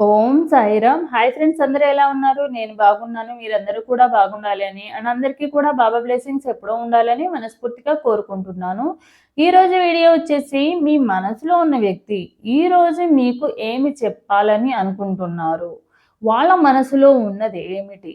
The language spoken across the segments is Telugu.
ఓం సాయిరామ్. హాయ్ ఫ్రెండ్స్ అందరూ ఎలా ఉన్నారు? నేను బాగున్నాను మీరందరూ కూడా బాగుండాలి అని. అండ్ అందరికీ కూడా బాబా బ్లెస్సింగ్స్ ఎప్పుడూ ఉండాలని మనస్ఫూర్తిగా కోరుకుంటున్నాను. ఈ రోజు వీడియో వచ్చేసి మీ మనసులో ఉన్న వ్యక్తి ఈ రోజు మీకు ఏమి చెప్పాలని అనుకుంటున్నారు? వాళ్ళ మనసులో ఉన్నది ఏమిటి?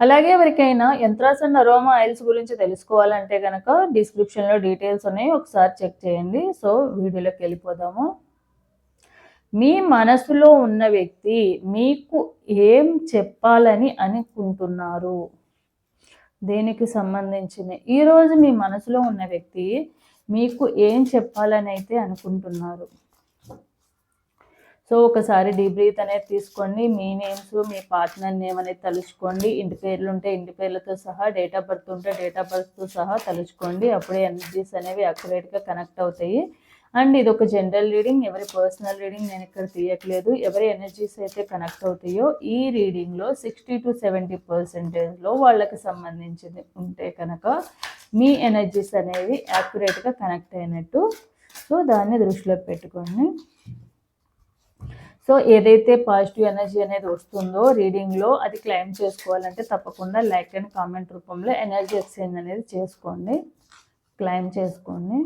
అలాగే ఎవరికైనా యంత్రాస్ అండ్ అరోమా ఆయిల్స్ గురించి తెలుసుకోవాలంటే కనుక డిస్క్రిప్షన్లో డీటెయిల్స్ ఉన్నాయి. ఒకసారి చెక్ చేయండి. సో వీడియోలోకి వెళ్ళిపోదాము. మీ మనసులో ఉన్న వ్యక్తి మీకు ఏం చెప్పాలని అనుకుంటున్నారు? దేనికి సంబంధించిన ఈరోజు మీ మనసులో ఉన్న వ్యక్తి మీకు ఏం చెప్పాలని అయితే అనుకుంటున్నారు? సో ఒకసారి డీప్ బ్రీత్ అనేది తీసుకోండి. మీ నేమ్స్ మీ పార్ట్నర్ నేమ్ అనేది తలుచుకోండి. ఇంటి పేర్లు ఉంటే ఇంటి పేర్లతో సహా డేట్ ఆఫ్ బర్త్ ఉంటే డేట్ ఆఫ్ బర్త్తో సహా తలుచుకోండి. అప్పుడే ఎనర్జీస్ అనేవి అక్యురేట్గా కనెక్ట్ అవుతాయి. అండ్ ఇది ఒక జనరల్ రీడింగ్ ఎవరి పర్సనల్ రీడింగ్ నేను ఇక్కడ తీయట్లేదు. ఎవరి ఎనర్జీస్ అయితే కనెక్ట్ అవుతాయో ఈ రీడింగ్లో సిక్స్టీ టు సెవెంటీ పర్సెంటేజ్లో వాళ్ళకి సంబంధించింది ఉంటే కనుక మీ ఎనర్జీస్ అనేవి యాక్యురేట్గా కనెక్ట్ అయినట్టు. సో దాన్ని దృష్టిలో పెట్టుకోండి. సో ఏదైతే పాజిటివ్ ఎనర్జీ అనేది వస్తుందో రీడింగ్లో అది క్లైమ్ చేసుకోవాలంటే తప్పకుండా లైక్ అండ్ కామెంట్ రూపంలో ఎనర్జీ ఎక్స్చేంజ్ అనేది చేసుకోండి. క్లైమ్ చేసుకోండి.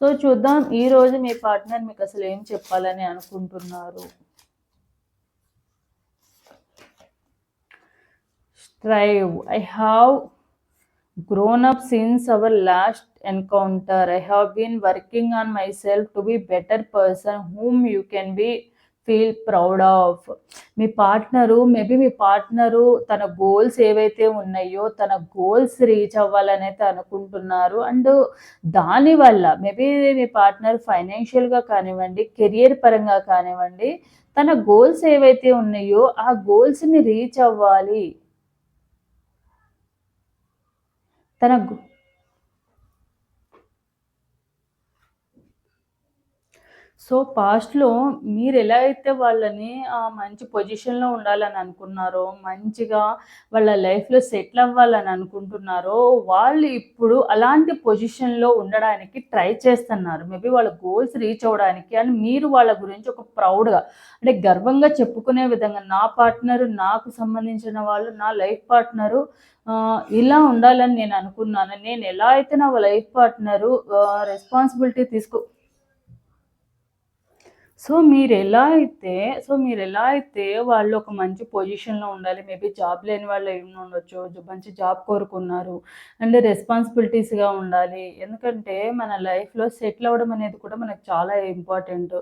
సో చూద్దాం ఈరోజు మీ పార్ట్నర్ మీకు అసలు ఏం చెప్పాలని అనుకుంటున్నారు? Strive I have grown up since our last encounter. I have been working on myself to be better person whom you can be feel proud of me partner maybe మీ పార్ట్నరు తన గోల్స్ ఏవైతే ఉన్నాయో తన గోల్స్ రీచ్ అవ్వాలనైతే అనుకుంటున్నారు అండ్ దానివల్ల మేబీ మీ పార్ట్నర్ ఫైనాన్షియల్గా కానివ్వండి కెరియర్ పరంగా కానివ్వండి తన గోల్స్ ఏవైతే ఉన్నాయో ఆ గోల్స్ని రీచ్ అవ్వాలి తన సో పాస్ట్లో మీరు ఎలా అయితే వాళ్ళని మంచి పొజిషన్లో ఉండాలని అనుకున్నారో మంచిగా వాళ్ళ లైఫ్లో సెటిల్ అవ్వాలని అనుకుంటున్నారో వాళ్ళు ఇప్పుడు అలాంటి పొజిషన్లో ఉండడానికి ట్రై చేస్తున్నారు. మేబీ వాళ్ళ గోల్స్ రీచ్ అవ్వడానికి అని మీరు వాళ్ళ గురించి ఒక ప్రౌడ్గా అంటే గర్వంగా చెప్పుకునే విధంగా నా పార్ట్నరు నాకు సంబంధించిన వాళ్ళు నా లైఫ్ పార్ట్నరు ఇలా ఉండాలని నేను అనుకున్నాను. నేను ఎలా అయితే నా లైఫ్ పార్ట్నరు రెస్పాన్సిబిలిటీ తీసుకో సో మీరు ఎలా అయితే సో మీరు ఎలా అయితే వాళ్ళు ఒక మంచి పొజిషన్లో ఉండాలి మేబీ జాబ్ లేని వాళ్ళు ఏమి ఉండొచ్చు మంచి జాబ్ కోరుకున్నారు అండ్ రెస్పాన్సిబిలిటీస్గా ఉండాలి. ఎందుకంటే మన లైఫ్లో సెటిల్ అవ్వడం అనేది కూడా మనకు చాలా ఇంపార్టెంట్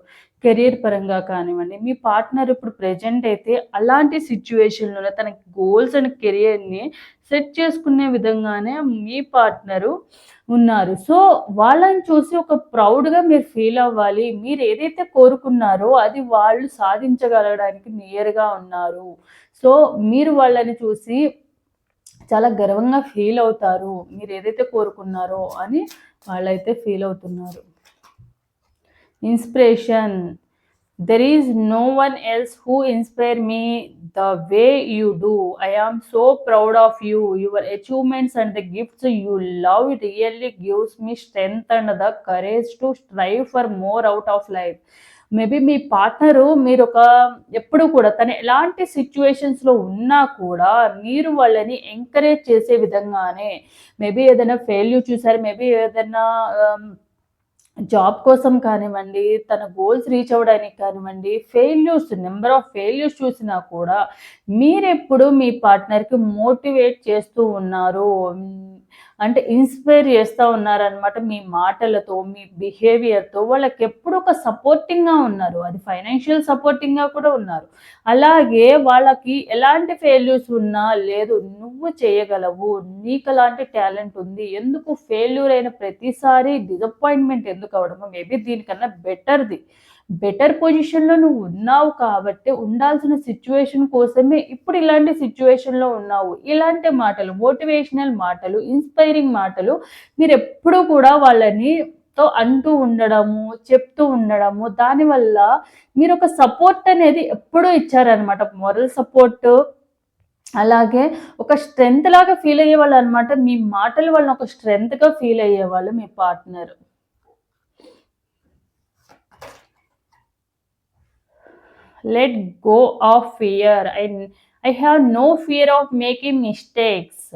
కెరీర్ పరంగా కానివ్వండి మీ పార్ట్నర్ ఇప్పుడు ప్రజెంట్ అయితే అలాంటి సిచ్యువేషన్లోనే తన గోల్స్ అండ్ కెరియర్ని సెట్ చేసుకునే విధంగానే మీ పార్ట్నరు ఉన్నారు. సో వాళ్ళని చూసి ఒక ప్రౌడ్గా మీరు ఫీల్ అవ్వాలి. మీరు ఏదైతే కోరుకున్నారో అది వాళ్ళు సాధించగలగడానికి నియర్గా ఉన్నారు. సో మీరు వాళ్ళని చూసి చాలా గర్వంగా ఫీల్ అవుతారు. మీరు ఏదైతే కోరుకున్నారో అని వాళ్ళైతే ఫీల్ అవుతున్నారు. Inspiration. There is no one else who inspire me the way you do I am so proud of you your achievements and the gifts you love really gives me strength and the courage to strive for more out of life maybe me partner మీరు ఒక ఎప్పుడు కూడా తను ఎలాంటి సిచ్యువేషన్స్లో ఉన్నా కూడా మీరు వాళ్ళని ఎంకరేజ్ చేసే విధంగానే మేబీ ఏదైనా ఫెయిల్యూ చూసారు మేబీ ఏదైనా జాబ్ కోసం కానివ్వండి తన గోల్స్ రీచ్ అవ్వడానికి కానివ్వండి ఫెయిల్యూర్స్ నెంబర్ ఆఫ్ ఫెయిల్యూర్స్ చూసినా కూడా మీరెప్పుడు మీ పార్ట్నర్కి మోటివేట్ చేస్తూ ఉన్నారు? అంటే ఇన్స్పైర్ చేస్తూ ఉన్నారనమాట మీ మాటలతో మీ బిహేవియర్తో వాళ్ళకి ఎప్పుడు ఒక సపోర్టింగ్గా ఉన్నారు. అది ఫైనాన్షియల్ సపోర్టింగ్గా కూడా ఉన్నారు. అలాగే వాళ్ళకి ఎలాంటి ఫెయిల్యూర్స్ ఉన్నా లేదు నువ్వు చేయగలవు నీకు అలాంటి టాలెంట్ ఉంది. ఎందుకు ఫెయిల్యూర్ అయిన ప్రతిసారి డిసప్పాయింట్మెంట్ ఎందుకు అవడము? మేబీ దీనికన్నా బెటర్ది బెటర్ పొజిషన్లో నువ్వు ఉన్నావు కాబట్టి ఉండాల్సిన సిచ్యువేషన్ కోసమే ఇప్పుడు ఇలాంటి సిచ్యువేషన్లో ఉన్నావు. ఇలాంటి మాటలు మోటివేషనల్ మాటలు ఇన్స్పైరింగ్ మాటలు మీరు ఎప్పుడూ కూడా వాళ్ళని తో అంటూ ఉండడము చెప్తూ ఉండడము దానివల్ల మీరు ఒక సపోర్ట్ అనేది ఎప్పుడూ ఇచ్చారనమాట మొరల్ సపోర్ట్ అలాగే ఒక స్ట్రెంగ్త్ లాగా ఫీల్ అయ్యేవాళ్ళు అనమాట మీ మాటలు వల్ల ఒక స్ట్రెంగ్త్గా ఫీల్ అయ్యేవాళ్ళు మీ partner. Let go of fear i i have no fear of making mistakes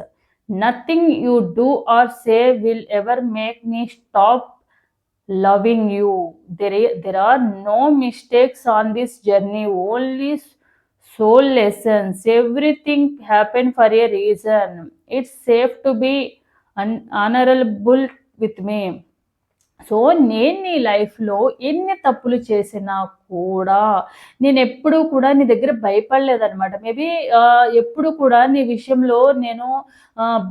nothing you do or say will ever make me stop loving you there, there are no mistakes on this journey only soul lessons. Everything happened for a reason. It's safe to be honorable with me. So నేను నీ లైఫ్లో ఎన్ని తప్పులు చేసినా కూడా నేను ఎప్పుడూ కూడా నీ దగ్గర భయపడలేదనమాట మేబీ ఎప్పుడు కూడా నీ విషయంలో నేను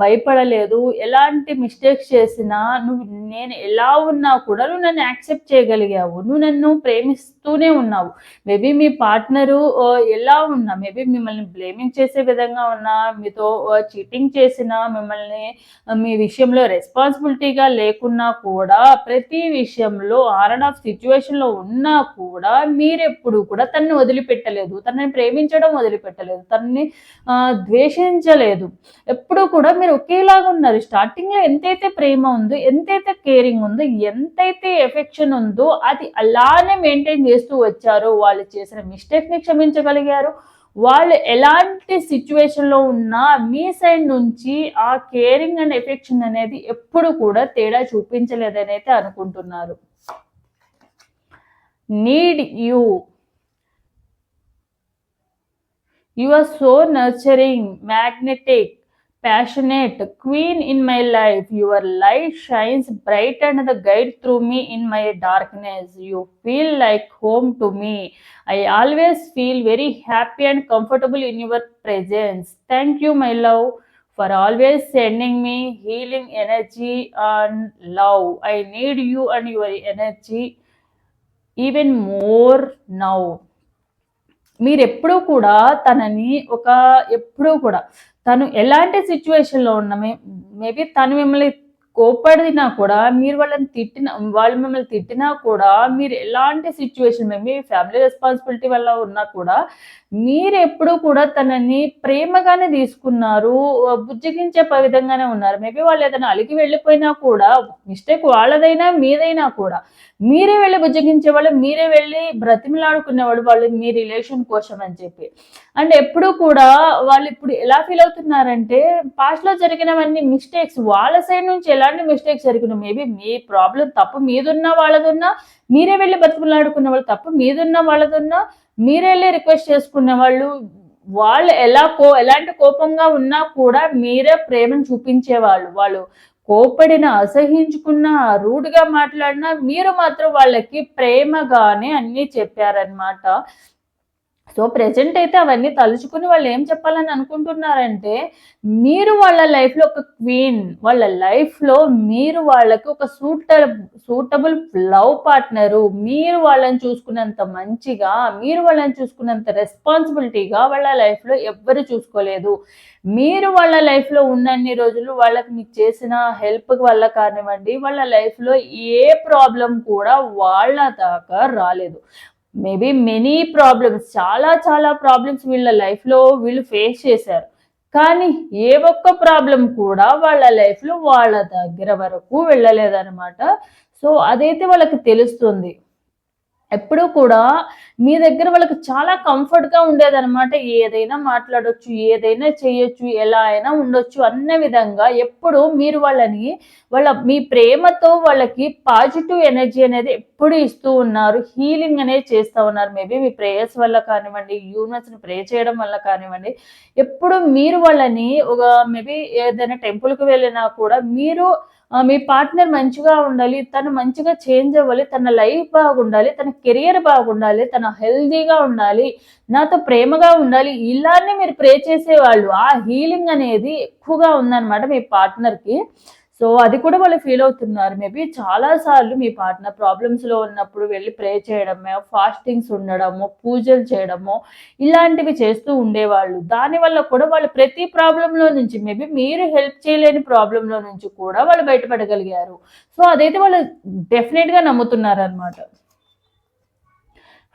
భయపడలేదు. ఎలాంటి మిస్టేక్స్ చేసినా నువ్వు నేను ఎలా ఉన్నా కూడా నువ్వు నన్ను యాక్సెప్ట్ చేయగలిగావు. నువ్వు నన్ను ప్రేమిస్తూనే ఉన్నావు. మేబీ మీ పార్ట్నరు ఎలా ఉన్నా మేబీ మిమ్మల్ని బ్లేమింగ్ చేసే విధంగా ఉన్నా మీతో చీటింగ్ చేసినా మిమ్మల్ని మీ విషయంలో రెస్పాన్సిబిలిటీగా లేకున్నా కూడా ప్రతి విషయంలో ఆర్ అండ్ ఆఫ్ సిచ్యువేషన్లో ఉన్నా కూడా మీరెప్పుడు కూడా తనని వదిలిపెట్టలేదు తనని ప్రేమించడం వదిలిపెట్టలేదు తనని ద్వేషించలేదు. ఎప్పుడు కూడా మీరు ఒకేలాగా ఉన్నారు. స్టార్టింగ్లో ఎంతైతే ప్రేమ ఉందో ఎంతైతే కేరింగ్ ఉందో ఎంతైతే ఎఫెక్షన్ ఉందో అది అలానే మెయింటైన్ చేస్తూ వచ్చారు వాళ్ళు చేసిన మిస్టేక్ని క్షమించగలిగారు. వాళ్ళు ఎలాంటి సిచ్యువేషన్లో ఉన్నా మీ సైడ్ నుంచి ఆ కేరింగ్ అండ్ ఎఫెక్షన్ అనేది ఎప్పుడు కూడా తేడా చూపించలేదని అయితే అనుకుంటున్నారు. Need you you are so nurturing magnetic passionate queen in my life your light shines bright and the guide through me in my darkness you feel like home to me i always feel very happy and comfortable in your presence thank you my love for always sending me healing energy and love i need you and your energy even more now మీరు ఎప్పుడూ కూడా తనని ఒక ఎప్పుడూ కూడా తను ఎలాంటి సిచ్యువేషన్లో ఉన్న మేబీ తను మిమ్మల్ని కోపడినా కూడా మీరు వాళ్ళని తిట్టిన వాళ్ళు మిమ్మల్ని తిట్టినా కూడా మీరు ఎలాంటి సిచ్యువేషన్ మేబీ ఫ్యామిలీ రెస్పాన్సిబిలిటీ వల్ల ఉన్నా కూడా మీరు ఎప్పుడూ కూడా తనని ప్రేమగానే తీసుకున్నారు బుజ్జగించే విధంగానే ఉన్నారు. మేబీ వాళ్ళు ఏదైనా అలిగి వెళ్ళిపోయినా కూడా మిస్టేక్ వాళ్ళదైనా మీదైనా కూడా మీరే వెళ్ళి బుజ్జగించే వాళ్ళు మీరే వెళ్ళి బ్రతిమలాడుకునేవాడు వాళ్ళు మీ రిలేషన్ కోసం అని చెప్పి. అండ్ ఎప్పుడు కూడా వాళ్ళు ఇప్పుడు ఎలా ఫీల్ అవుతున్నారంటే పాస్ట్లో జరిగినవన్నీ మిస్టేక్స్. వాళ్ళ సైడ్ నుంచి ఎలాంటి మిస్టేక్స్ జరిగిన మేబీ మీ ప్రాబ్లం తప్పు మీదున్నా వాళ్ళదున్నా మీరే వెళ్ళి బతుకులాడుకున్న వాళ్ళు తప్పు మీదున్నా వాళ్ళదున్నా మీరే వెళ్ళి రిక్వెస్ట్ చేసుకున్న వాళ్ళు వాళ్ళు ఎలా కో ఎలాంటి కోపంగా ఉన్నా కూడా మీరే ప్రేమను చూపించేవాళ్ళు వాళ్ళు. కోపడిన అసహించుకున్న రూడ్గా మాట్లాడినా మీరు మాత్రం వాళ్ళకి ప్రేమగానే అన్నీ చెప్పారనమాట సో ప్రజెంట్ అయితే అవన్నీ తలుచుకుని వాళ్ళు ఏం చెప్పాలని అనుకుంటున్నారంటే మీరు వాళ్ళ లైఫ్లో ఒక క్వీన్ వాళ్ళ లైఫ్లో మీరు వాళ్ళకి ఒక సూట సూటబుల్ లవ్ పార్ట్నరు మీరు వాళ్ళని చూసుకున్నంత మంచిగా మీరు వాళ్ళని చూసుకున్నంత రెస్పాన్సిబిలిటీగా వాళ్ళ లైఫ్లో ఎవ్వరు చూసుకోలేదు. మీరు వాళ్ళ లైఫ్లో ఉన్నన్ని రోజులు వాళ్ళకి మీకు చేసిన హెల్ప్ వల్ల కానివ్వండి వాళ్ళ లైఫ్లో ఏ ప్రాబ్లం కూడా వాళ్ళ దాకా రాలేదు. మేబీ మెనీ ప్రాబ్లమ్స్ చాలా చాలా ప్రాబ్లమ్స్ వీళ్ళ లైఫ్లో వీళ్ళు ఫేస్ చేశారు. కానీ ఏ ఒక్క ప్రాబ్లం కూడా వాళ్ళ లైఫ్లో వాళ్ళ దగ్గర వరకు వెళ్ళలేదన్నమాట. సో అదైతే వాళ్ళకి తెలుస్తుంది. ఎప్పుడూ కూడా మీ దగ్గర వాళ్ళకి చాలా కంఫర్ట్గా ఉండేదన్నమాట. ఏదైనా మాట్లాడొచ్చు ఏదైనా చేయొచ్చు ఎలా అయినా ఉండొచ్చు అన్న విధంగా ఎప్పుడు మీరు వాళ్ళని వాళ్ళ మీ ప్రేమతో వాళ్ళకి పాజిటివ్ ఎనర్జీ అనేది ఎప్పుడు ఇస్తూ ఉన్నారు. హీలింగ్ అనేది చేస్తూ ఉన్నారు. మేబీ మీ ప్రేయర్స్ వల్ల కానివ్వండి యూనివర్స్ని ప్రే చేయడం వల్ల కానివ్వండి ఎప్పుడు మీరు వాళ్ళని ఒక మేబీ ఏదైనా టెంపుల్కి వెళ్ళినా కూడా మీరు మీ పార్ట్నర్ మంచిగా ఉండాలి తను మంచిగా చేంజ్ అవ్వాలి తన లైఫ్ బాగుండాలి తన కెరియర్ బాగుండాలి తన హెల్దీగా ఉండాలి నాతో ప్రేమగా ఉండాలి ఇలానే మీరు ప్రే చేసేవాళ్ళు. ఆ హీలింగ్ అనేది ఎక్కువగా ఉందన్నమాట మీ పార్ట్నర్కి సో అది కూడా వాళ్ళు ఫీల్ అవుతున్నారు. మేబీ చాలా సార్లు మీ పార్ట్నర్ ప్రాబ్లమ్స్లో ఉన్నప్పుడు వెళ్ళి ప్రే చేయడము ఫాస్టింగ్స్ ఉండడము పూజలు చేయడము ఇలాంటివి చేస్తూ ఉండేవాళ్ళు. దానివల్ల కూడా వాళ్ళు ప్రతి ప్రాబ్లంలో నుంచి మేబీ మీరు హెల్ప్ చేయలేని ప్రాబ్లంలో నుంచి కూడా వాళ్ళు బయటపడగలిగారు. సో అదైతే వాళ్ళు డెఫినెట్గా నమ్ముతున్నారు అనమాట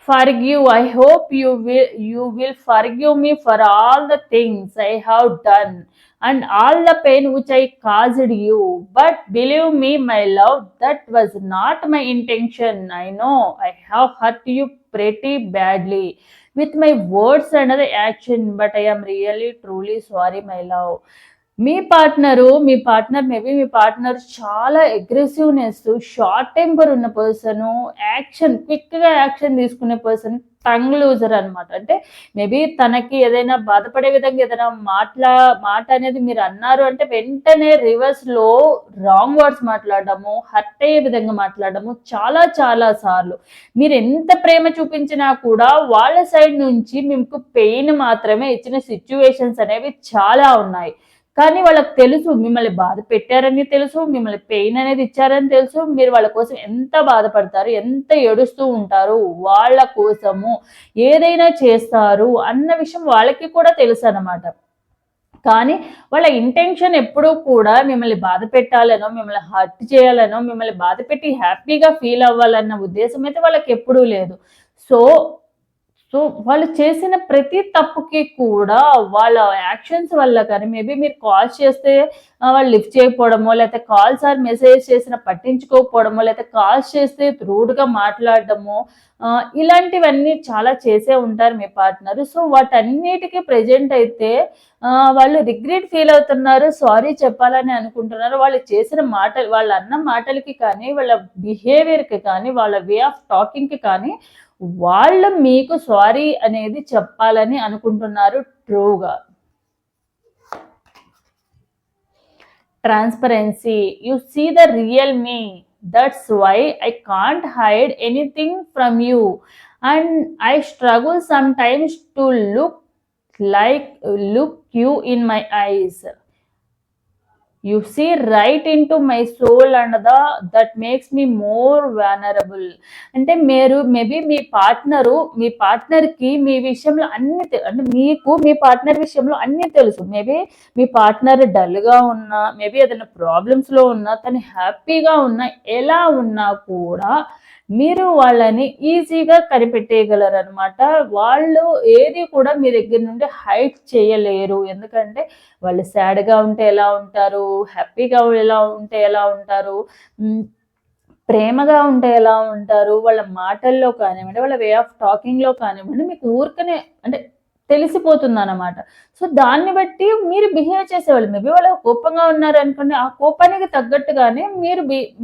forgive i hope you will you will forgive me for all the things i have done. And all the pain which i caused you. But believe me my love that was not my intention. I know i have hurt you pretty badly with my words and the action but i am really truly sorry my love మీ పార్ట్నరు మీ పార్ట్నర్ మేబీ మీ పార్ట్నర్ చాలా అగ్రెసివ్నెస్ షార్ట్ టెంపర్ ఉన్న పర్సన్ యాక్షన్ క్విక్గా యాక్షన్ తీసుకునే పర్సన్ టంగ్ లూజర్ అనమాట అంటే మేబీ తనకి ఏదైనా బాధపడే విధంగా ఏదైనా మాట్లా మాట అనేది మీరు అన్నారు అంటే వెంటనే రివర్స్లో రాంగ్ వర్డ్స్ మాట్లాడడము హర్ట్ అయ్యే విధంగా మాట్లాడడము చాలా చాలా సార్లు. మీరు ఎంత ప్రేమ చూపించినా కూడా వాళ్ళ సైడ్ నుంచి మీకు పెయిన్ మాత్రమే ఇచ్చిన సిచ్యువేషన్స్ అనేవి చాలా ఉన్నాయి. కానీ వాళ్ళకి తెలుసు మిమ్మల్ని బాధ పెట్టారని తెలుసు మిమ్మల్ని పెయిన్ అనేది ఇచ్చారని తెలుసు మీరు వాళ్ళ కోసం ఎంత బాధపడతారు ఎంత ఏడుస్తూ ఉంటారు వాళ్ళ కోసము ఏదైనా చేస్తారు అన్న విషయం వాళ్ళకి కూడా తెలుసు అన్నమాట. కానీ వాళ్ళ ఇంటెన్షన్ ఎప్పుడూ కూడా మిమ్మల్ని బాధ పెట్టాలనో మిమ్మల్ని హర్ట్ చేయాలనో మిమ్మల్ని బాధ పెట్టి హ్యాపీగా ఫీల్ అవ్వాలన్న ఉద్దేశం అయితే వాళ్ళకి ఎప్పుడూ లేదు. సో సో వాళ్ళు చేసిన ప్రతి తప్పుకి కూడా వాళ్ళ యాక్షన్స్ వల్ల కానీ మేబీ మీరు కాల్ చేస్తే వాళ్ళు లిఫ్ట్ చేయకపోవడమో లేకపోతే కాల్స్ ఆర్ మెసేజ్ చేసిన పట్టించుకోకపోవడమో లేకపోతే కాల్స్ చేస్తే రూడ్గా మాట్లాడడము ఇలాంటివన్నీ చాలా చేసే ఉంటారు మీ పార్ట్నర్. సో వాటన్నిటికీ ప్రజెంట్ అయితే వాళ్ళు రిగ్రెట్ ఫీల్ అవుతున్నారు సారీ చెప్పాలని అనుకుంటున్నారు. వాళ్ళు చేసిన మాటలు వాళ్ళు అన్న మాటలకి కానీ వాళ్ళ బిహేవియర్కి కానీ వాళ్ళ వే ఆఫ్ టాకింగ్కి కానీ వాళ్ళు మీకు సారీ అనేది చెప్పాలని అనుకుంటున్నారు ట్రూగా. Transparency you see the real me. That's why I can't hide anything from you and I struggle sometimes to look like look you in my eyes you see right into my soul and the that makes me more vulnerable అంటే మీరు మేబీ మీ పార్ట్నరు మీ పార్ట్నర్కి మీ విషయంలో అన్ని అంటే మీకు మీ పార్ట్నర్ విషయంలో అన్ని తెలుసు. మేబీ మీ పార్ట్నర్ డల్గా ఉన్నా మేబీ ఏదైనా ప్రాబ్లమ్స్లో ఉన్నా తను హ్యాపీగా ఉన్నా ఎలా ఉన్నా కూడా మీరు వాళ్ళని ఈజీగా కనిపెట్టేయగలరు అనమాట వాళ్ళు ఏది కూడా మీ దగ్గర నుండి హైట్ చేయలేరు. ఎందుకంటే వాళ్ళు సాడ్గా ఉంటే ఎలా ఉంటారు? హ్యాపీగా ఎలా ఉంటే ఎలా ఉంటారు? ప్రేమగా ఉంటే ఎలా ఉంటారు? వాళ్ళ మాటల్లో కానివ్వండి వాళ్ళ వే ఆఫ్ టాకింగ్లో కానివ్వండి మీకు ఊరికనే అంటే తెలిసిపోతుంది అనమాట సో దాన్ని బట్టి మీరు బిహేవ్ చేసేవాళ్ళు. మేబీ వాళ్ళు కోపంగా ఉన్నారు అనుకోండి ఆ కోపానికి తగ్గట్టుగానే మీరు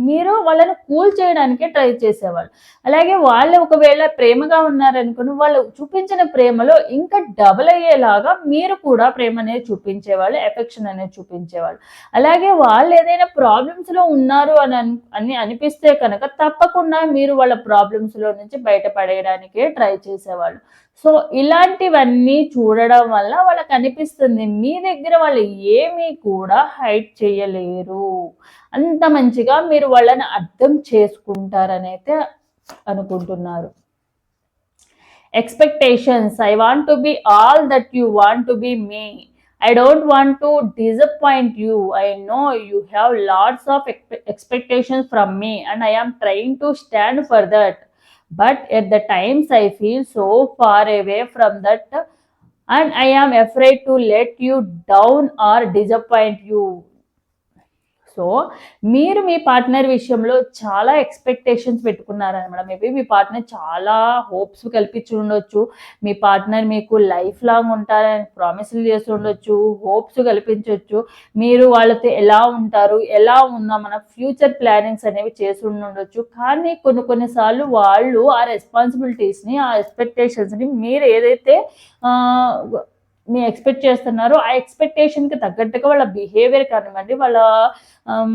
మీరు వాళ్ళని కూల్ చేయడానికే ట్రై చేసేవాళ్ళు. అలాగే వాళ్ళు ఒకవేళ ప్రేమగా ఉన్నారనుకుని వాళ్ళు చూపించిన ప్రేమలో ఇంకా డబల్ అయ్యేలాగా మీరు కూడా ప్రేమ అనేది చూపించేవాళ్ళు ఎఫెక్షన్ అనేది చూపించేవాళ్ళు. అలాగే వాళ్ళు ఏదైనా ప్రాబ్లమ్స్లో ఉన్నారు అని అని అనిపిస్తే కనుక తప్పకుండా మీరు వాళ్ళ ప్రాబ్లమ్స్లో నుంచి బయటపడేయడానికే ట్రై చేసేవాళ్ళు. సో ఇలాంటివన్నీ చూడడం వల్ల వాళ్ళకి కనిపిస్తుంది. మీ దగ్గర వాళ్ళు ఏమీ కూడా హైడ్ చేయలేరు. అంత మంచిగా మీరు వాళ్ళని అర్థం చేసుకుంటారని అయితే అనుకుంటున్నారు expectations I want to be all that you want to be me I don't want to disappoint you I know you have lots of expectations from me and I am trying to stand for that but at the times I feel so far away from that and I am afraid to let you down or disappoint you. So మీరు మీ పార్ట్నర్ విషయంలో చాలా ఎక్స్పెక్టేషన్స్ పెట్టుకున్నారనమాట మేబీ మీ పార్ట్నర్ చాలా హోప్స్ కల్పించి ఉండొచ్చు. మీ పార్ట్నర్ మీకు లైఫ్ లాంగ్ ఉంటారని ప్రామిసులు చేసి ఉండొచ్చు హోప్స్ కల్పించవచ్చు మీరు వాళ్ళతో ఎలా ఉంటారు ఎలా ఉందా మన ఫ్యూచర్ ప్లానింగ్స్ అనేవి చేసి ఉండొచ్చు. కానీ కొన్ని కొన్నిసార్లు వాళ్ళు ఆ రెస్పాన్సిబిలిటీస్ని ఆ ఎక్స్పెక్టేషన్స్ని మీరు ఏదైతే మీ ఎక్స్పెక్ట్ చేస్తున్నారో. ఆ ఎక్స్పెక్టేషన్కి తగ్గట్టుగా వాళ్ళ బిహేవియర్ కానివ్వండి వాళ్ళ um,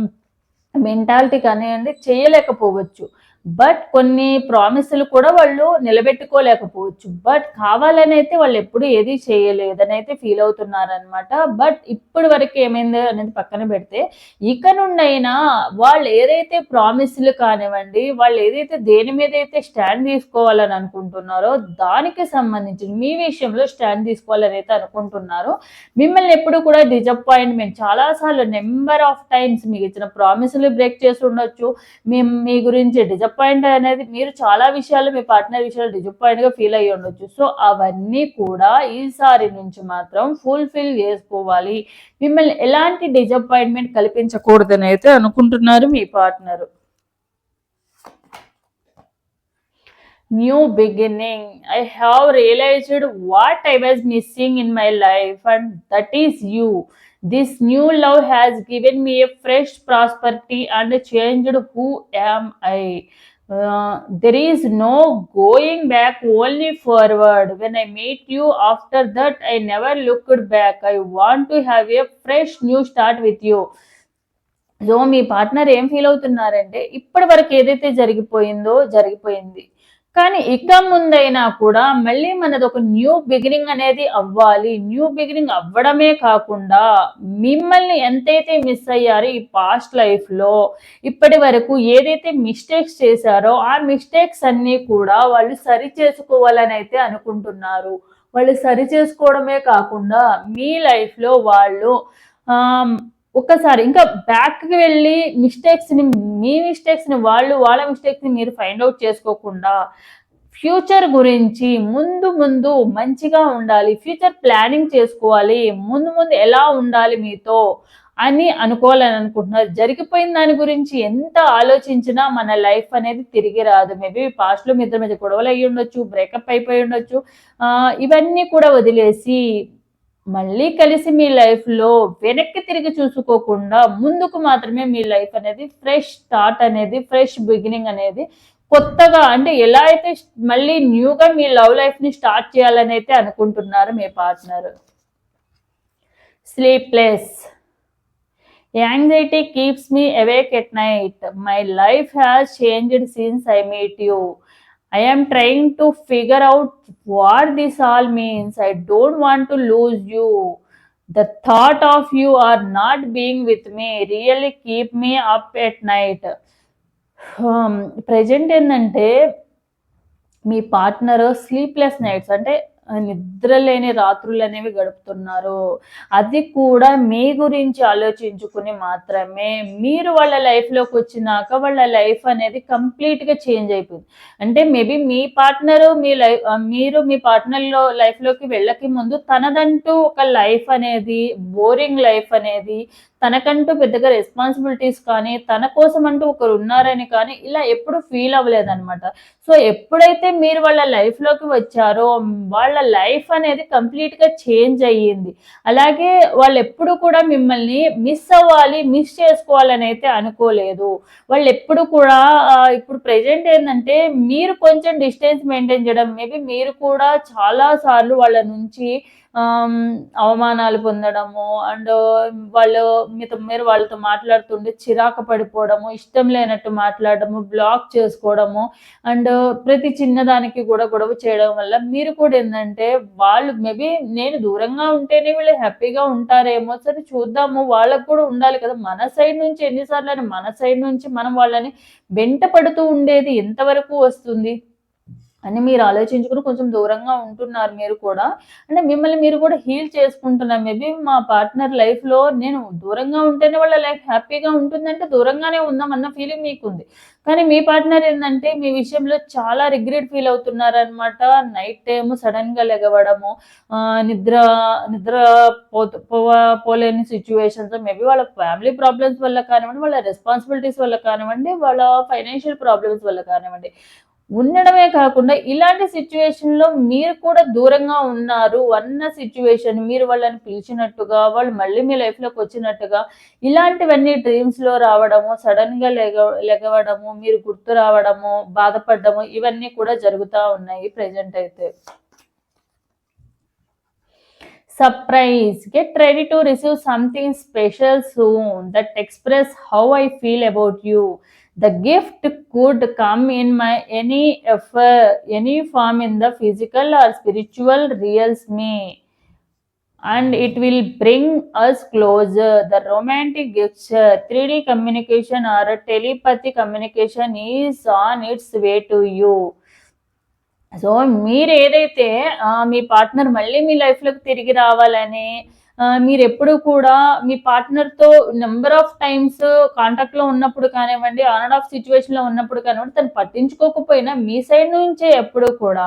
మెంటాలిటీ కానివ్వండి చేయలేకపోవచ్చు. బట్ కొన్ని ప్రామిసులు కూడా వాళ్ళు నిలబెట్టుకోలేకపోవచ్చు. బట్ కావాలని అయితే వాళ్ళు ఎప్పుడు ఏది చేయలేదని అయితే ఫీల్ అవుతున్నారనమాట బట్ ఇప్పటి వరకు ఏమైంది అనేది పక్కన పెడితే ఇక నుండైనా వాళ్ళు ఏదైతే ప్రామిసులు కానివ్వండి వాళ్ళు ఏదైతే దేని మీద అయితే స్టాండ్ తీసుకోవాలని అనుకుంటున్నారో దానికి సంబంధించి మీ విషయంలో స్టాండ్ తీసుకోవాలని అయితే అనుకుంటున్నారో. మిమ్మల్ని ఎప్పుడు కూడా డిజపాయింట్మెంట్ చాలాసార్లు నెంబర్ ఆఫ్ టైమ్స్ మీకు ఇచ్చిన ప్రామిసులు బ్రేక్ చేసి ఉండొచ్చు. మీ మీ గురించి డిజపాయింట్ అనేది మీరు చాలా విషయాలు మీ పార్ట్నర్ విషయాలు డిజపాయింట్గా ఫీల్ అయ్యి ఉండొచ్చు. సో అవన్నీ కూడా ఈసారి నుంచి మాత్రం ఫుల్ఫిల్ చేసుకోవాలి. మిమ్మల్ని ఎలాంటి డిజపాయింట్మెంట్ కల్పించకూడదని అయితే అనుకుంటున్నారు మీ partner new beginning I have realized what I was missing in my life and that is you this new love has given me a fresh prosperity and changed who am I there is no going back only forward when i meet you after that i never looked back i want to have a fresh new start with you so me partner ఏం ఫీల్ అవుతున్నారంటే ఇప్పటి వరకు ఏదైతే జరిగిపోయిందో జరిగిపోయింది కానీ ఇక ముందైనా కూడా మళ్ళీ మనది ఒక న్యూ బిగినింగ్ అనేది అవ్వాలి. న్యూ బిగినింగ్ అవ్వడమే కాకుండా మిమ్మల్ని ఎంతైతే మిస్ అయ్యారో ఈ పాస్ట్ లైఫ్లో ఇప్పటి వరకు ఏదైతే మిస్టేక్స్ చేశారో ఆ మిస్టేక్స్ అన్నీ కూడా వాళ్ళు సరి చేసుకోవాలని అయితే అనుకుంటున్నారు. వాళ్ళు సరి చేసుకోవడమే కాకుండా మీ లైఫ్లో వాళ్ళు ఒక్కసారి ఇంకా బ్యాక్కి వెళ్ళి మిస్టేక్స్ని మీ మిస్టేక్స్ని వాళ్ళు వాళ్ళ మిస్టేక్స్ని మీరు ఫైండ్ అవుట్ చేసుకోకుండా ఫ్యూచర్ గురించి ముందు ముందు మంచిగా ఉండాలి ఫ్యూచర్ ప్లానింగ్ చేసుకోవాలి ముందు ముందు ఎలా ఉండాలి మీతో అని అనుకోవాలని అనుకుంటున్నారు. జరిగిపోయిన దాని గురించి ఎంత ఆలోచించినా మన లైఫ్ అనేది తిరిగి రాదు. మేబీ పాస్ట్లో మీ ఇద్దరి మధ్య గొడవలు అయ్యి ఉండొచ్చు బ్రేకప్ అయిపోయి ఉండొచ్చు ఇవన్నీ కూడా వదిలేసి మళ్ళీ కలిసి మీ లైఫ్లో వెనక్కి తిరిగి చూసుకోకుండా ముందుకు మాత్రమే మీ లైఫ్ అనేది ఫ్రెష్ స్టార్ట్ అనేది ఫ్రెష్ బిగినింగ్ అనేది కొత్తగా అంటే ఎలా అయితే మళ్ళీ న్యూగా మీ లవ్ లైఫ్ని స్టార్ట్ చేయాలని అయితే అనుకుంటున్నారు మీ partner? Sleepless anxiety keeps me awake at night my life has changed since I meet you I am trying to figure out what this all means I don't want to lose you the thought of you are not being with me really keep me up at night present ఏంటంటే మీ పార్ట్నర్ స్లీప్లెస్ నైట్స్ అంటే నిద్రలేని రాత్రులు అనేవి గడుపుతున్నారు. అది కూడా మీ గురించి ఆలోచించుకుని మాత్రమే మీరు వాళ్ళ లైఫ్లోకి వచ్చినాక వాళ్ళ లైఫ్ అనేది కంప్లీట్గా చేంజ్ అయిపోయింది. అంటే మేబీ మీ పార్ట్నర్ మీ లైఫ్ మీరు మీ పార్ట్నర్లో లైఫ్లోకి వెళ్ళకి ముందు తనదంటూ ఒక లైఫ్ అనేది బోరింగ్ లైఫ్ అనేది తనకంటూ పెద్దగా రెస్పాన్సిబిలిటీస్ కానీ తన కోసం అంటూ ఒకరు ఉన్నారని కానీ ఇలా ఎప్పుడు ఫీల్ అవ్వలేదన్నమాట. సో ఎప్పుడైతే మీరు వాళ్ళ లైఫ్లోకి వచ్చారో వాళ్ళ లైఫ్ అనేది కంప్లీట్గా చేంజ్ అయ్యింది. అలాగే వాళ్ళు ఎప్పుడు కూడా మిమ్మల్ని మిస్ అవ్వాలి మిస్ చేసుకోవాలని అయితే అనుకోలేదు. వాళ్ళు ఎప్పుడు కూడా ఇప్పుడు ప్రజెంట్ ఏంటంటే మీరు కొంచెం డిస్టెన్స్ మెయింటైన్ చేయడం మేబీ మీరు కూడా చాలాసార్లు వాళ్ళ నుంచి అవమానాలు పొందడము అండ్ వాళ్ళు మీతో మీరు వాళ్ళతో మాట్లాడుతుండే చిరాకు పడిపోవడము ఇష్టం లేనట్టు మాట్లాడడము బ్లాక్ చేసుకోవడము అండ్ ప్రతి చిన్నదానికి కూడా గొడవ చేయడం వల్ల మీరు కూడా ఏంటంటే వాళ్ళు మేబీ నేను దూరంగా ఉంటేనే వీళ్ళు హ్యాపీగా ఉంటారేమో. సరే చూద్దాము వాళ్ళకు కూడా ఉండాలి కదా. మన సైడ్ నుంచి ఎన్నిసార్లు అని మన సైడ్ నుంచి మనం వాళ్ళని వెంట పడుతూ ఉండేది ఎంతవరకు వస్తుంది? అని మీరు ఆలోచించుకుని కొంచెం దూరంగా ఉంటున్నారు మీరు కూడా. అంటే మిమ్మల్ని మీరు కూడా హీల్ చేసుకుంటున్నారు మేబీ మా పార్ట్నర్ లైఫ్లో నేను దూరంగా ఉంటేనే వాళ్ళ లైఫ్ హ్యాపీగా ఉంటుందంటే దూరంగానే ఉందాం అన్న ఫీలింగ్ మీకు ఉంది కానీ మీ పార్ట్నర్ ఏంటంటే మీ విషయంలో చాలా రిగ్రెట్ ఫీల్ అవుతున్నారనమాట నైట్ టైం సడన్గా లెగవడము నిద్ర నిద్ర పో పోలేని సిచ్యువేషన్స్ మేబీ వాళ్ళ ఫ్యామిలీ ప్రాబ్లమ్స్ వల్ల కానివ్వండి వాళ్ళ రెస్పాన్సిబిలిటీస్ వల్ల కానివ్వండి వాళ్ళ ఫైనాన్షియల్ ప్రాబ్లమ్స్ వల్ల కానివ్వండి. ఉండడమే కాకుండా ఇలాంటి సిచ్యువేషన్లో మీరు కూడా దూరంగా ఉన్నారు అన్న సిచ్యువేషన్ మీరు వాళ్ళని పిలిచినట్టుగా వాళ్ళు మళ్ళీ మీ లైఫ్లోకి వచ్చినట్టుగా ఇలాంటివన్నీ డ్రీమ్స్లో రావడము సడన్గా లెగ లెగవడము మీరు గుర్తు రావడము బాధపడము ఇవన్నీ కూడా జరుగుతూ ఉన్నాయి ప్రజెంట్ అయితే. Surprise get ready to receive something special soon that express how I feel about you the gift could come in my any effort, any form in the physical or spiritual reals me and it will bring us closer. The romantic gesture, 3D communication or telepathy communication is on its way to you. So మీరు ఏదైతే ఆ, మీ పార్ట్నర్ మళ్ళీ మీ లైఫ్లోకి తిరిగి రావాలని ఆ, మీరు ఎప్పుడు కూడా మీ పార్ట్నర్తో నెంబర్ ఆఫ్ టైమ్స్ కాంటాక్ట్లో ఉన్నప్పుడు కానివ్వండి ఆన్ అండ్ ఆఫ్ సిచ్యువేషన్లో ఉన్నప్పుడు కానివ్వండి తను పట్టించుకోకపోయినా మీ సైడ్ నుంచే ఎప్పుడు కూడా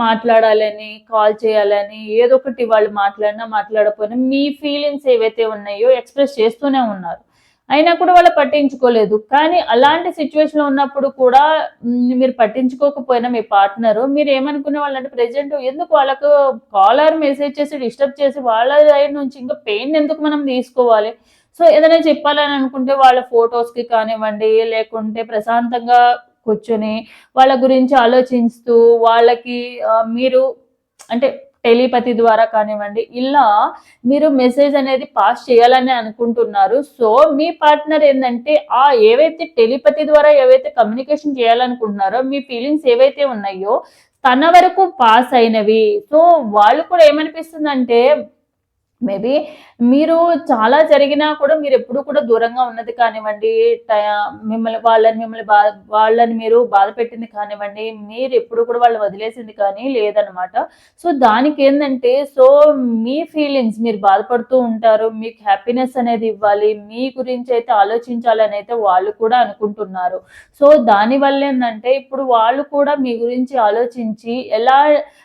మాట్లాడాలని కాల్ చేయాలని ఏదో ఒకటి వాళ్ళు మాట్లాడినా మాట్లాడకపోయినా మీ ఫీలింగ్స్ ఏవైతే ఉన్నాయో ఎక్స్ప్రెస్ చేస్తూనే ఉన్నారు. అయినా కూడా వాళ్ళు పట్టించుకోలేదు. కానీ అలాంటి సిచ్యువేషన్లో ఉన్నప్పుడు కూడా మీరు పట్టించుకోకపోయినా మీ పార్ట్నర్ మీరు ఏమనుకునే వాళ్ళంటే ప్రెసెంట్ ఎందుకు వాళ్ళకు కాలర్ మెసేజ్ చేసి డిస్టర్బ్ చేసి వాళ్ళ సైడ్ నుంచి ఇంకా పెయిన్ ఎందుకు మనం తీసుకోవాలి? సో ఏదైనా చెప్పాలని అనుకుంటే వాళ్ళ ఫొటోస్కి కానివ్వండి లేకుంటే ప్రశాంతంగా కూర్చొని వాళ్ళ గురించి ఆలోచిస్తూ వాళ్ళకి మీరు అంటే టెలిపతి ద్వారా కానివ్వండి ఇలా మీరు మెసేజ్ అనేది పాస్ చేయాలని అనుకుంటున్నారు. సో మీ పార్ట్నర్ ఏంటంటే ఆ ఏవైతే టెలిపతి ద్వారా ఏవైతే కమ్యూనికేషన్ చేయాలనుకుంటున్నారో మీ ఫీలింగ్స్ ఏవైతే ఉన్నాయో తన వరకు పాస్ అయినవి. సో వాళ్ళు కూడా ఏమనిపిస్తుందంటే మేబీ మీరు చాలా జరిగినా కూడా మీరు ఎప్పుడు కూడా దూరంగా ఉన్నది కానివ్వండి మిమ్మల్ని వాళ్ళని మిమ్మల్ని బా వాళ్ళని మీరు బాధ పెట్టింది కానివ్వండి మీరు ఎప్పుడు కూడా వాళ్ళు వదిలేసింది కానీ లేదనమాట సో దానికి ఏంటంటే సో మీ ఫీలింగ్స్ మీరు బాధపడుతూ ఉంటారు మీకు హ్యాపీనెస్ అనేది ఇవ్వాలి మీ గురించి అయితే ఆలోచించాలని అయితే వాళ్ళు కూడా అనుకుంటున్నారు. సో దానివల్ల ఏంటంటే ఇప్పుడు వాళ్ళు కూడా మీ గురించి ఆలోచించి ఎలా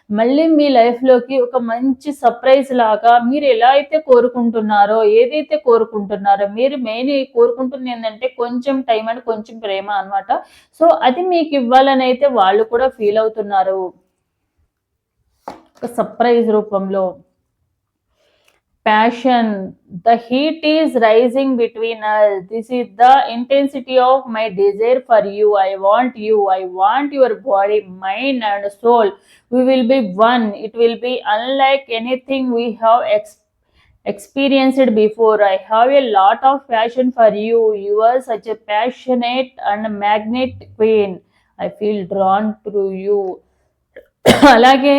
మళ్ళీ మీ లైఫ్లోకి ఒక మంచి సర్ప్రైజ్ లాగా మీరు ఎలా అయితే కోరుకుంటున్నారో ఏదైతే కోరుకుంటున్నారో మీరు మెయిన్ కోరుకుంటుంది ఏంటంటే కొంచెం టైం అండ్ కొంచెం ప్రేమ అన్నమాట. సో అది మీకు ఇవ్వాలని అయితే వాళ్ళు కూడా ఫీల్ అవుతున్నారు. ఒక సర్ప్రైజ్ రూపంలో. Passion the heat is rising between this is the intensity of my desire for you I want you I want your body mind and soul we will be one it will be unlike anything we have ex experienced before I have a lot of passion for you you are such a passionate and magnet queen I feel drawn through you అలాగే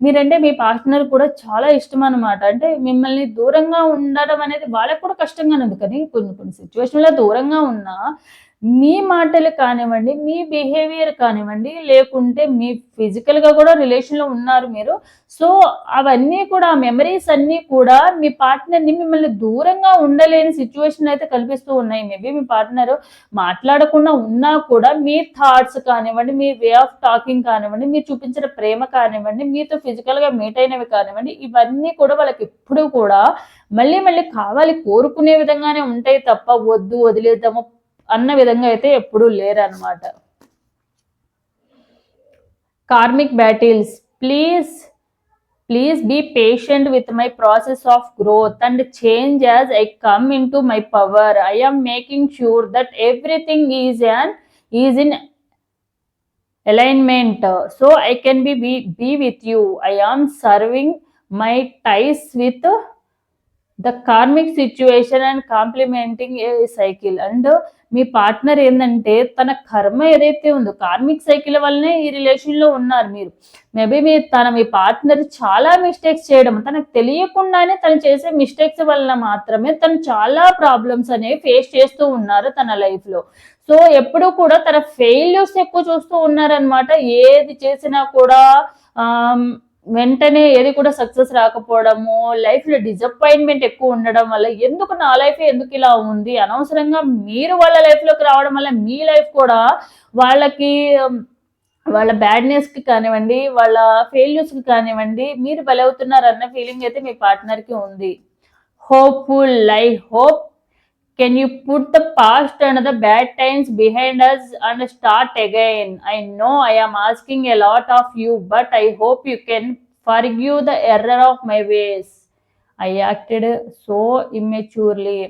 మీరంటే మీ పార్ట్నర్ కూడా చాలా ఇష్టం అనమాట అంటే మిమ్మల్ని దూరంగా ఉండడం అనేది వాళ్ళకు కూడా కష్టంగానే ఉంది కానీ కొన్ని కొన్ని సిచ్యువేషన్లో దూరంగా ఉన్నా మీ మాటలు కానివ్వండి మీ బిహేవియర్ కానివ్వండి లేకుంటే మీ ఫిజికల్గా కూడా రిలేషన్లో ఉన్నారు మీరు. సో అవన్నీ కూడా ఆ మెమరీస్ అన్నీ కూడా మీ పార్ట్నర్ని మిమ్మల్ని దూరంగా ఉండలేని సిచ్యువేషన్ అయితే కల్పిస్తూ ఉన్నాయి. మేబీ మీ పార్ట్నర్ మాట్లాడకుండా ఉన్నా కూడా మీ థాట్స్ కానివ్వండి మీ వే ఆఫ్ టాకింగ్ కానివ్వండి మీరు చూపించిన ప్రేమ కానివ్వండి మీతో ఫిజికల్గా మీట్ అయినవి కానివ్వండి ఇవన్నీ కూడా వాళ్ళకి ఎప్పుడూ కూడా మళ్ళీ మళ్ళీ కావాలి కోరుకునే విధంగానే ఉంటాయి తప్ప వద్దు వదిలేద్దాము అన్న విధంగా అయితే ఎప్పుడూ లేరనమాట karmic battles please please be patient with my process of growth and change as I come into my power. I am making sure that everything is an is in alignment. So I can be be with you. with you i am serving my ties with uh, the karmic situation and complementing మీ పార్ట్నర్ ఏంటంటే తన కర్మ ఏదైతే ఉందో కార్మిక్ సైకిల్ వల్లనే ఈ రిలేషన్లో ఉన్నారు మీరు. మేబీ మీ తన మీ పార్ట్నర్ చాలా మిస్టేక్స్ చేయడం తనకు తెలియకుండానే తను చేసే మిస్టేక్స్ వలన మాత్రమే తను చాలా ప్రాబ్లమ్స్ అనేవి ఫేస్ చేస్తూ ఉన్నారు తన లైఫ్లో సో ఎప్పుడు కూడా తన ఫెయిల్యూర్స్ ఎక్కువ చూస్తూ ఉన్నారనమాట ఏది చేసినా కూడా వెంటనే ఏది కూడా సక్సెస్ రాకపోవడము లైఫ్లో డిసప్పాయింట్మెంట్ ఎక్కువ ఉండడం వల్ల ఎందుకు నా లైఫ్ ఎందుకు ఇలా ఉంది? అనవసరంగా మీరు వాళ్ళ లైఫ్లోకి రావడం వల్ల మీ లైఫ్ కూడా వాళ్ళకి వాళ్ళ బ్యాడ్నెస్కి కానివ్వండి వాళ్ళ ఫెయిల్యూర్స్కి కానివ్వండి మీరు బలవుతున్నారు అన్న ఫీలింగ్ అయితే మీ పార్ట్నర్కి ఉంది. Hopeful life hope can you put the past and the bad times behind us and start again I know I am asking a lot of you but I hope you can forgive the error of my ways I acted so immaturely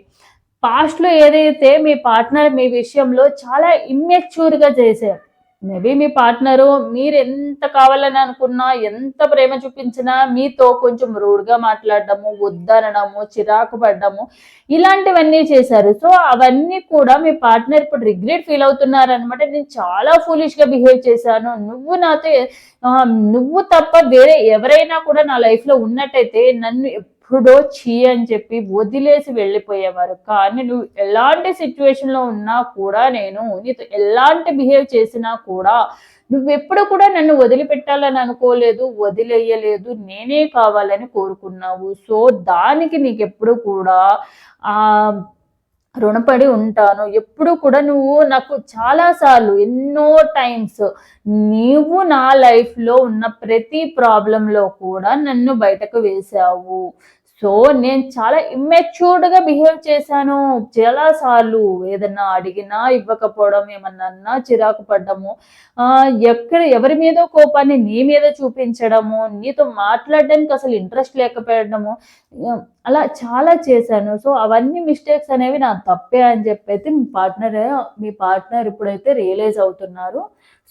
పాస్ట్లో ఏదైతే మీ పార్ట్నర్ మీ విషయంలో చాలా ఇమ్మెచ్యూర్గా చేశారు మేబీ మీ పార్ట్నరు మీరు ఎంత కావాలని అనుకున్నా ఎంత ప్రేమ చూపించినా మీతో కొంచెం రూడ్గా మాట్లాడడము వద్దనడము చిరాకు పడ్డము ఇలాంటివన్నీ చేశారు. సో అవన్నీ కూడా మీ పార్ట్నర్ ఇప్పుడు రిగ్రెట్ ఫీల్ అవుతున్నారనమాట నేను చాలా ఫూలిష్గా బిహేవ్ చేశాను. నువ్వు నాతో నువ్వు తప్ప వేరే ఎవరైనా కూడా నా లైఫ్లో ఉన్నట్టయితే నన్ను ఎప్పుడో చీ అని చెప్పి వదిలేసి వెళ్ళిపోయేవారు. కానీ నువ్వు ఎలాంటి సిచ్యువేషన్లో ఉన్నా కూడా నేను నీతో ఎలాంటి బిహేవ్ చేసినా కూడా నువ్వు ఎప్పుడు కూడా నన్ను వదిలిపెట్టాలని అనుకోలేదు వదిలేయలేదు నేనే కావాలని కోరుకున్నావు. సో దానికి నీకు ఎప్పుడు కూడా ఆ రుణపడి ఉంటాను. ఎప్పుడు కూడా నువ్వు నాకు చాలాసార్లు ఎన్నో టైమ్స్ నీవు నా లైఫ్లో ఉన్న ప్రతి ప్రాబ్లంలో కూడా నన్ను బయటకు వేశావు. సో నేను చాలా ఇమ్మెచ్యూర్డ్గా బిహేవ్ చేశాను. చాలా సార్లు ఏదన్నా అడిగినా ఇవ్వకపోవడం ఏమన్నా చిరాకు పడ్డము. ఆ, ఎక్కడ ఎవరి మీద కోపాన్ని నీ మీద చూపించడము నీతో మాట్లాడడానికి అసలు ఇంట్రెస్ట్ లేకపోవడము అలా చాలా చేశాను. సో అవన్నీ మిస్టేక్స్ అనేవి నా తప్పే అని చెప్పైతే మీ పార్ట్నర్ మీ పార్ట్నర్ ఇప్పుడైతే రియలైజ్ అవుతున్నారు.